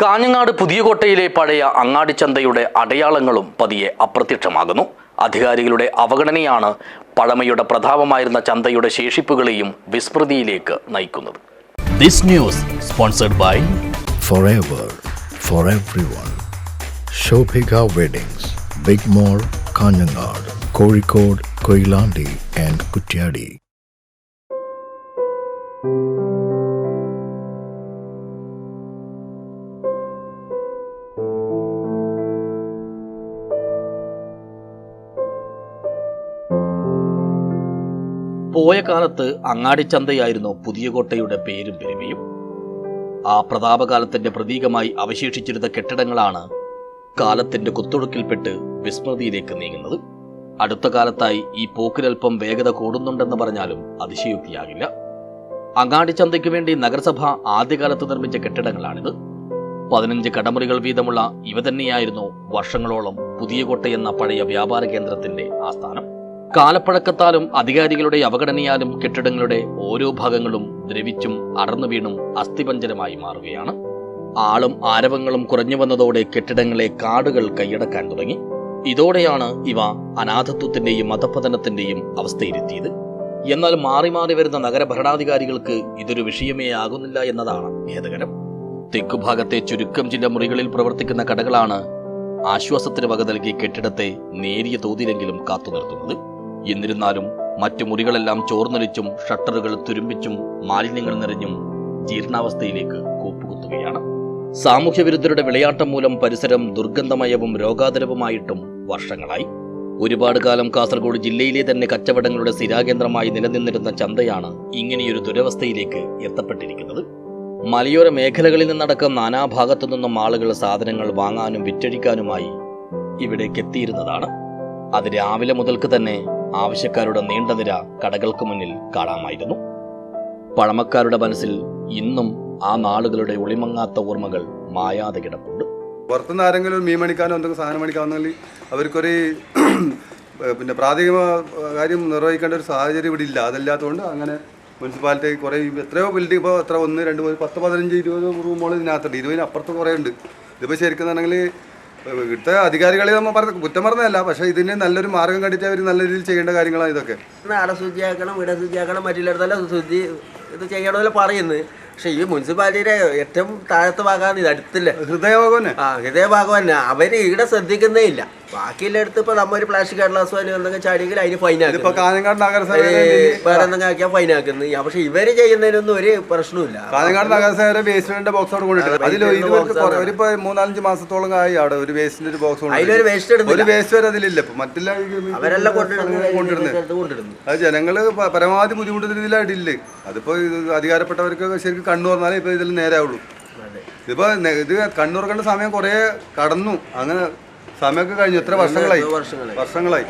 കാഞ്ഞങ്ങാട് പുതിയകോട്ടയിലെ പഴയ അങ്ങാടിച്ചന്തയുടെ അടയാളങ്ങളും പതിയെ അപ്രത്യക്ഷമാകുന്നു അധികാരികളുടെ അവഗണനയാണ് പഴമയുടെ പ്രതാപമായിരുന്ന ചന്തയുടെ ശേഷിപ്പുകളെയും വിസ്മൃതിയിലേക്ക് നയിക്കുന്നത് this news sponsored by forever for everyone. Shobhika Weddings, Big Mall, Kanyanad, Kozhikode, Koilandi and Kutyadi. പോയ കാലത്ത് അങ്ങാടിച്ചന്തയായിരുന്നു പുതിയകോട്ടയുടെ പേരും പെരുമയും. ആ പ്രതാപകാലത്തിന്റെ പ്രതീകമായി അവശേഷിച്ചിരുന്ന കെട്ടിടങ്ങളാണ് കാലത്തിന്റെ കുത്തൊഴുക്കിൽപ്പെട്ട് വിസ്മൃതിയിലേക്ക് നീങ്ങുന്നത്. അടുത്ത കാലത്തായി ഈ പോക്കിലൽപ്പം വേഗത കൂടുന്നുണ്ടെന്ന് പറഞ്ഞാലും അതിശയോക്തിയാകില്ല. അങ്ങാടിച്ചന്തയ്ക്ക് വേണ്ടി നഗരസഭ ആദ്യകാലത്ത് നിർമ്മിച്ച കെട്ടിടങ്ങളാണിത്. പതിനഞ്ച് കടമുറികൾ വീതമുള്ള ഇവ തന്നെയായിരുന്നു വർഷങ്ങളോളം പുതിയകോട്ട എന്ന പഴയ വ്യാപാര കേന്ദ്രത്തിന്റെ ആസ്ഥാനം. കാലപ്പഴക്കത്താലും അധികാരികളുടെ അവഗണനയാലും കെട്ടിടങ്ങളുടെ ഓരോ ഭാഗങ്ങളും ദ്രവിച്ചും അടർന്നു വീണും അസ്ഥിപഞ്ചരമായി മാറുകയാണ്. ആളും ആരവങ്ങളും കുറഞ്ഞു വന്നതോടെ കെട്ടിടങ്ങളെ കാടുകൾ കൈയടക്കാൻ തുടങ്ങി. ഇതോടെയാണ് ഇവ അനാഥത്വത്തിന്റെയും മതപതനത്തിന്റെയും അവസ്ഥയിലെത്തിയത്. എന്നാൽ മാറി മാറി വരുന്ന നഗരഭരണാധികാരികൾക്ക് ഇതൊരു വിഷയമേ ആകുന്നില്ല എന്നതാണ് ഖേദകരം തെക്കുഭാഗത്തെ ചുരുക്കം ചില മുറികളിൽ പ്രവർത്തിക്കുന്ന കടകളാണ് ആശ്വാസത്തിന് വക നൽകി കെട്ടിടത്തെ നേരിയ തോതിലെങ്കിലും കാത്തുനിർത്തുന്നത്. എന്നിരുന്നാലും മറ്റു മുറികളെല്ലാം ചോർന്നൊലിച്ചും ഷട്ടറുകൾ തുരുമ്പിച്ചും മാലിന്യങ്ങൾ നിറഞ്ഞും ജീർണാവസ്ഥയിലേക്ക് കൂപ്പുകുത്തുകയാണ്. സാമൂഹ്യവിരുദ്ധരുടെ വിളയാട്ടം മൂലം പരിസരം ദുർഗന്ധമയവും രോഗാതരവുമായിട്ടും വർഷങ്ങളായി. ഒരുപാട് കാലം കാസർഗോഡ് ജില്ലയിലെ തന്നെ കച്ചവടങ്ങളുടെ സ്ഥിരാകേന്ദ്രമായി നിലനിന്നിരുന്ന ചന്തയാണ് ഇങ്ങനെയൊരു ദുരവസ്ഥയിലേക്ക് എത്തപ്പെട്ടിരിക്കുന്നത്. മലയോര മേഖലകളിൽ നിന്നടക്കം നാനാഭാഗത്തു നിന്നും ആളുകൾ സാധനങ്ങൾ വാങ്ങാനും വിറ്റഴിക്കാനുമായി ഇവിടേക്ക് എത്തിയിരുന്നതാണ് അത് രാവിലെ മുതൽക്ക് തന്നെ ആവശ്യക്കാരുടെ നീണ്ട നിര കടകൾക്ക് മുന്നിൽ കാണാമായിരുന്നു. പഴമക്കാരുടെ മനസ്സിൽ ഇന്നും ആ നാളുകളുടെ ഒളിമങ്ങാത്ത ഓർമ്മകൾ മായാതെ കിടപ്പുണ്ട്. പുറത്തുനിന്ന് ആരെങ്കിലും മീൻ മേടിക്കാനോ എന്തെങ്കിലും സാധനം മേടിക്കാമെന്നെങ്കിൽ അവർക്കൊരു പിന്നെ പ്രാഥമിക കാര്യം നിർവഹിക്കേണ്ട ഒരു സാഹചര്യം ഇവിടെ ഇല്ല. അതല്ലാത്തതുകൊണ്ട് അങ്ങനെ മുനിസിപ്പാലിറ്റി കുറേ എത്രയോ ബിൽഡിംഗ് ഇപ്പോൾ എത്ര ഒന്ന് രണ്ട് പത്ത് പതിനഞ്ച് ഇരുപത് റൂമുകൾ ഇതിനകത്തുണ്ട്. ഇരുപതിന് അപ്പുറത്ത് കുറേ ഉണ്ട്. ഇതിപ്പോൾ ശരിക്കും എന്നുണ്ടെങ്കിൽ ഇവിടുത്തെ അധികാരികളെ നമ്മൾ പറഞ്ഞ കുറ്റം പറഞ്ഞതല്ല പക്ഷേ ഇതിന് നല്ലൊരു മാർഗം കണ്ടിട്ട് അവർ നല്ല രീതിയിൽ ചെയ്യേണ്ട കാര്യങ്ങളാണ് ഇതൊക്കെ. അവിടെ ശുചിയാക്കണം ഇവിടെ ശുചിയാക്കണം മറ്റുള്ളിടത്തെല്ലാം ശുചി ഇത് ചെയ്യണമെന്നല്ല പറയുന്നത്. പക്ഷെ ഈ മുനിസിപ്പാലിറ്റിയുടെ ഏറ്റവും താഴത്തെ ഭാഗമാണ് ഇത് അടുത്തില്ല? ഹൃദയഭാഗം തന്നെ. ആ ഹൃദയഭാഗം ഭാഗം തന്നെ. അവർ ഇവിടെ ശ്രദ്ധിക്കുന്നേ ഇല്ല. ബാക്കിയുള്ളിടത്ത് ഇപ്പൊ നമ്മ ഒരു പ്ലാസ്റ്റിക് കടലാസോ അല്ലെങ്കിൽ ചാടിയെങ്കിൽ അതിന് ഇതിപ്പോൾ കാഞ്ഞങ്ങാട് നഗരസഭ വേറെ എന്തെങ്കിലും ആക്കിയാൽ ഫൈൻ ആക്കുന്നു. പക്ഷെ ഇവർ ചെയ്യുന്നതിനൊന്നും ഒരു പ്രശ്നമില്ല കാഞ്ഞങ്ങാട് നഗരസഭയുടെ ബേസ്മെന്റ് ബോക്സ് അവിടെ കൊണ്ടിട്ട് അതിൽ waste ഇത് box ആണ്. ഒരു മൂന്നാലഞ്ച് മാസത്തോളം ആയി അവിടെ ഒരു വേസ്റ്റിന്റെ ഒരു ബോക്സ് അതിലൊരു വേസ്റ്റ് ഒരു വേസ്റ്റ് വരെ അതിലില്ല. ഇപ്പൊ അവരെല്ലാം കൊണ്ടിടുന്നു അത് ജനങ്ങൾ പരമാവധി ബുദ്ധിമുട്ടുന്ന രീതിയിലായിട്ടില്ല. അതിപ്പോ അധികാരപ്പെട്ടവർക്ക് ശരിക്കും കണ്ണു പറഞ്ഞാലേ ഇപ്പൊ ഇതിൽ നേരാവുള്ളൂ. ഇതിപ്പോ ഇത് കണ്ണുറക്കേണ്ട സമയം കുറെ കടന്നു. അങ്ങനെ സമയമൊക്കെ കഴിഞ്ഞു. എത്ര വർഷങ്ങളായി? വർഷങ്ങളായി.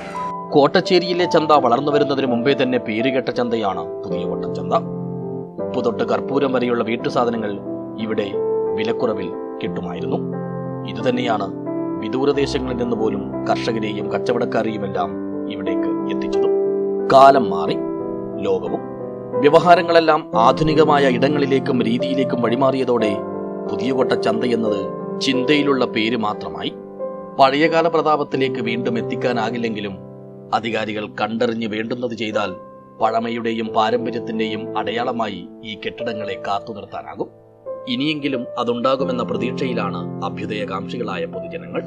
കോട്ടച്ചേരിയിലെ ചന്ത വളർന്നു വരുന്നതിന് മുമ്പേ തന്നെ പേരുകെട്ട ചന്തയാണ് പുതിയ ചന്ത. ഉപ്പ് തൊട്ട് കർപ്പൂരം വരെയുള്ള വീട്ടുസാധനങ്ങൾ ഇവിടെ വിലക്കുറവിൽ കിട്ടുമായിരുന്നു. ഇതുതന്നെയാണ് വിദൂരദേശങ്ങളിൽ നിന്ന് പോലും കർഷകരെയും കച്ചവടക്കാരെയുമെല്ലാം ഇവിടേക്ക് എത്തിച്ചതും. കാലം മാറി ലോകവും വ്യവഹാരങ്ങളെല്ലാം ആധുനികമായ ഇടങ്ങളിലേക്കും രീതിയിലേക്കും വഴിമാറിയതോടെ പുതിയ കോട്ട ചന്ത എന്നത് ചിന്തയിലുള്ള പേര് മാത്രമായി പഴയകാല പ്രതാപത്തിലേക്ക് വീണ്ടും എത്തിക്കാനാകില്ലെങ്കിലും അധികാരികൾ കണ്ടറിഞ്ഞ് വേണ്ടുന്നത് ചെയ്താൽ പഴമയുടെയും പാരമ്പര്യത്തിന്റെയും അടയാളമായി ഈ കെട്ടിടങ്ങളെ കാത്തു നിർത്താനാകും. ഇനിയെങ്കിലും അതുണ്ടാകുമെന്ന പ്രതീക്ഷയിലാണ് അഭ്യുദയകാംക്ഷികളായ പൊതുജനങ്ങൾ.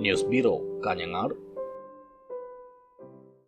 News bureau Kanhangad.